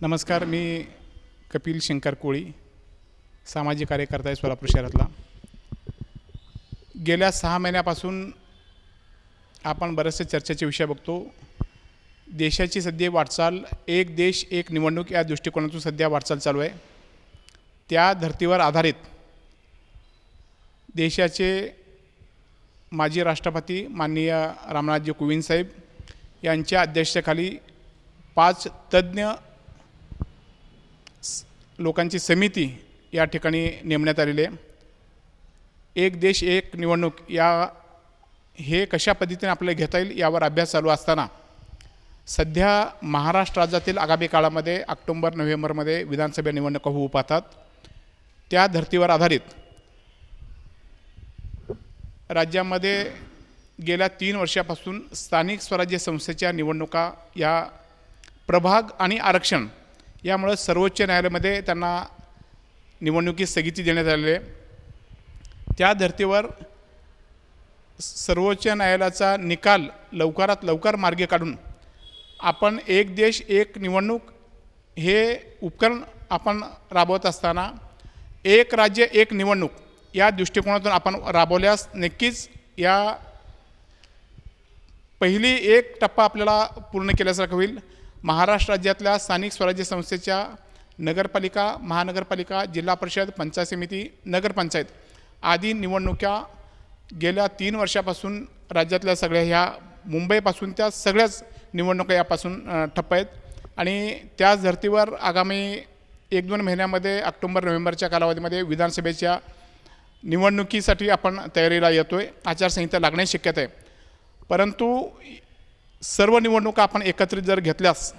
नमस्कार मी कपिल शंकर कोळी सामाजिक कार्यकर्ता आहे सोलापूर शहरातला. गेल्या सहा महिन्यापासून आपण बरेचसे चर्चेचे विषय बघतो. देशाची सध्या वाटचाल एक देश एक निवडणूक या दृष्टिकोनातून सध्या वाटचाल चालू आहे. त्या धर्तीवर आधारित देशाचे माजी राष्ट्रपती माननीय रामनाथजी कोविंद साहेब यांच्या अध्यक्षतेखाली पाच तज्ज्ञ लोकांची समिती या ठिकाणी नेमण्यात आलेली आहे. एक देश एक निवडणूक या हे कशा पद्धतीने आपल्याला घेता येईल यावर अभ्यास चालू असताना सध्या महाराष्ट्र राज्यातील आगामी काळामध्ये ऑक्टोंबर नोव्हेंबरमध्ये विधानसभा निवडणुका होऊ पाहतात. त्या धर्तीवर आधारित राज्यामध्ये गेल्या तीन वर्षापासून स्थानिक स्वराज्य संस्थेच्या निवडणुका या प्रभाग आणि आरक्षण यामुळं सर्वोच्च न्यायालयामध्ये त्यांना निवडणुकी स्थगिती देण्यात आलेली आहे. त्या धर्तीवर सर्वोच्च न्यायालयाचा निकाल लवकरात लवकर मार्गे काढून आपण एक देश एक निवडणूक हे उपकरण आपण राबवत असताना एक राज्य एक निवडणूक या दृष्टिकोनातून आपण राबवल्यास नक्कीच या पहिली एक टप्पा आपल्याला पूर्ण केल्यासारखं होईल. महाराष्ट्र राज्यातल्या स्थानिक स्वराज्य संस्थेच्या नगरपालिका महानगरपालिका जिल्हा परिषद पंचायत समिती नगरपंचायत आदी निवडणुका गेल्या तीन वर्षापासून राज्यातल्या सगळ्या ह्या मुंबईपासून त्या सगळ्याच निवडणुका यापासून ठप्प आहेत. आणि त्याच धर्तीवर आगामी एक दोन महिन्यामध्ये ऑक्टोंबर नोव्हेंबरच्या कालावधीमध्ये विधानसभेच्या निवडणुकीसाठी आपण तयारीला येतो आहे आचारसंहिता लागण्याची शक्यता आहे. परंतु सर्व निवडणुका आपण एकत्रित जर घेतल्यास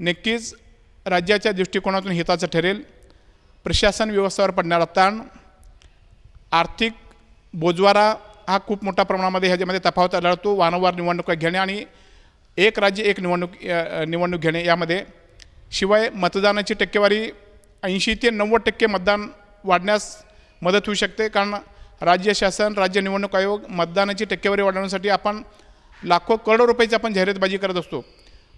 नक्कीच राज्याच्या दृष्टिकोनातून हिताचं ठरेल. प्रशासन व्यवस्थेवर पडणारा ताण आर्थिक बोजवारा हा खूप मोठ्या प्रमाणामध्ये ह्याच्यामध्ये तफावत आढळतो. वारंवार निवडणुका घेणे आणि एक राज्य एक निवडणूक निवडणूक घेणे यामध्ये. शिवाय मतदानाची टक्केवारी ऐंशी ते नव्वद टक्के मतदान वाढण्यास मदत होऊ शकते. कारण राज्य शासन राज्य निवडणूक आयोग मतदानाची टक्केवारी वाढवण्यासाठी आपण लाखो करोडो रुपयाची आपण जाहिरातबाजी करत असतो.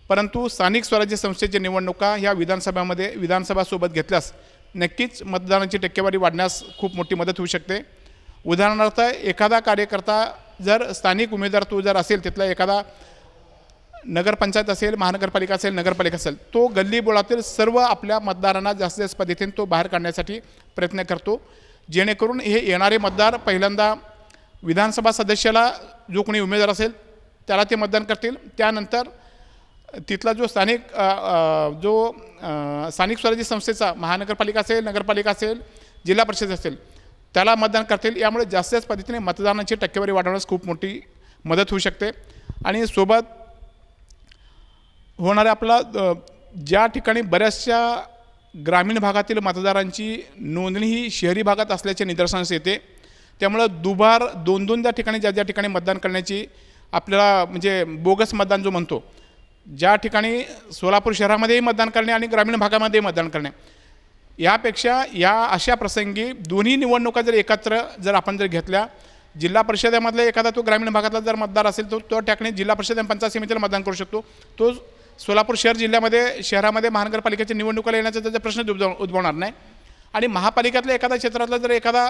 परंतु स्थानिक स्वराज्य संस्थेच्या निवडणुका ह्या विधानसभामध्ये विधानसभासोबत घेतल्यास नक्कीच मतदानाची टक्केवारी वाढण्यास खूप मोठी मदत होऊ शकते. उदाहरणार्थ एखादा कार्यकर्ता जर स्थानिक उमेदवार तो जर असेल तिथला एखादा नगरपंचायत असेल महानगरपालिका असेल नगरपालिका असेल तो गल्ली बोळातील सर्व आपल्या मतदारांना जास्तीत जास्त पद्धतीने तो बाहेर काढण्यासाठी प्रयत्न करतो. जेणेकरून हे येणारे मतदार पहिल्यांदा विधानसभा सदस्याला जो कोणी उमेदवार असेल त्याला ते मतदान करतील. त्यानंतर तिथला जो स्थानिक जो स्थानिक स्वराज्य संस्थेचा महानगरपालिका असेल नगरपालिका असेल जिल्हा परिषद असेल त्याला मतदान करतील. यामुळे जास्तीत जास्त पद्धतीने मतदानाची टक्केवारी वाढवण्यास खूप मोठी मदत होऊ शकते. आणि सोबत होणाऱ्या आपला ज्या ठिकाणी बऱ्याचशा ग्रामीण भागातील मतदारांची नोंदणी ही शहरी भागात असल्याचे निदर्शनास येते. त्यामुळं दुबार दोन दोनदा ठिकाणी ज्या ज्या ठिकाणी मतदान करण्याची आपल्याला म्हणजे बोगस मतदान जो म्हणतो ज्या ठिकाणी सोलापूर शहरामध्येही मतदान करणे आणि ग्रामीण भागामध्येही मतदान करणे यापेक्षा या अशा प्रसंगी दोन्ही निवडणुका जर एकत्र जर आपण जर घेतल्या जिल्हा परिषदेमधला एखादा तो ग्रामीण भागातला जर मतदार असेल तो तो ठिकाणी जिल्हा परिषद आणि पंचायत समितीला मतदान करू शकतो. तो सोलापूर शहर जिल्ह्यामध्ये शहरामध्ये महानगरपालिकेच्या निवडणुकाला येण्याचा त्याचा प्रश्न उद्भव उद्भवणार नाही. आणि महापालिकेतल्या एखाद्या क्षेत्रातला जर एखादा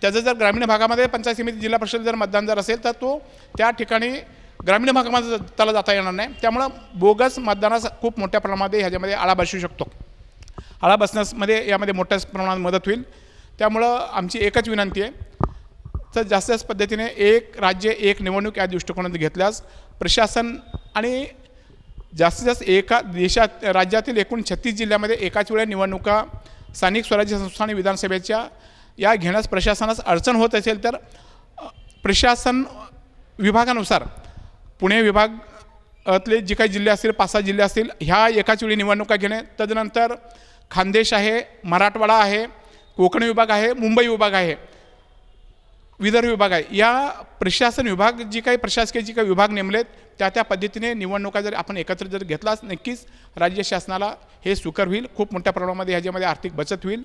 त्याचं जर ग्रामीण भागामध्ये पंचायत समिती जिल्हा परिषद जर मतदान जर असेल तर तो त्या ठिकाणी ग्रामीण भागामध्ये त्याला जाता येणार नाही. त्यामुळं बोगस मतदानास खूप मोठ्या प्रमाणामध्ये ह्याच्यामध्ये आळा बसू शकतो. आळा बसण्यासमध्ये यामध्ये मोठ्या प्रमाणात मदत होईल. त्यामुळं आमची एकच विनंती आहे तर जास्तीत जास्त पद्धतीने एक राज्य एक निवडणूक या दृष्टिकोनात घेतल्यास प्रशासन आणि जास्तीत जास्त एका देशात राज्यातील एकूण छत्तीस जिल्ह्यामध्ये एकाच वेळा निवडणुका स्थानिक स्वराज्य संस्था आणि विधानसभेच्या या घेण्यास प्रशासनास अडचण होत असेल तर प्रशासन विभागानुसार पुणे विभागातले जे काही जिल्हे असतील पाच सहा जिल्हे असतील ह्या एकाच वेळी निवडणुका घेणे. तदनंतर खानदेश आहे मराठवाडा आहे कोकण विभाग आहे मुंबई विभाग आहे. विदर्भ विभाग आहे. या प्रशासन विभाग जी काही प्रशासकीय जी काही विभाग नेमलेत त्या त्या पद्धतीने निवडणुका जर आपण एकत्र जर घेतलाच नक्कीच राज्य शासनाला हे सुकर होईल. खूप मोठ्या प्रमाणामध्ये ह्याच्यामध्ये आर्थिक बचत होईल.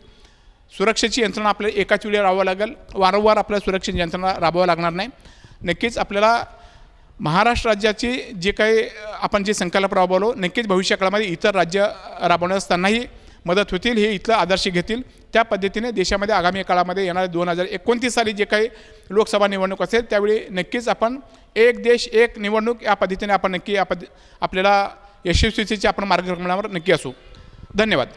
सुरक्षेची यंत्रणा आपल्याला एकाच वेळी राबवावं लागेल. वारंवार आपल्याला सुरक्षेची यंत्रणा राबवावं लागणार नाही. नक्कीच आपल्याला महाराष्ट्र राज्याची जे काही आपण जे संकल्प राबवलो नक्कीच भविष्यकाळामध्ये इतर राज्य राबवण्यात असतानाही मदत होतील हे इथलं आदर्श घेतील. त्या पद्धतीने देशामध्ये आगामी काळामध्ये येणाऱ्या दोन हजार एकोणतीस साली जे काही लोकसभा निवडणूक असेल त्यावेळी नक्कीच आपण एक देश एक निवडणूक या पद्धतीने आपण नक्की या पद्ध आपल्याला यशस्वीतेच्या आपण मार्गक्रमणावर नक्की असू. धन्यवाद.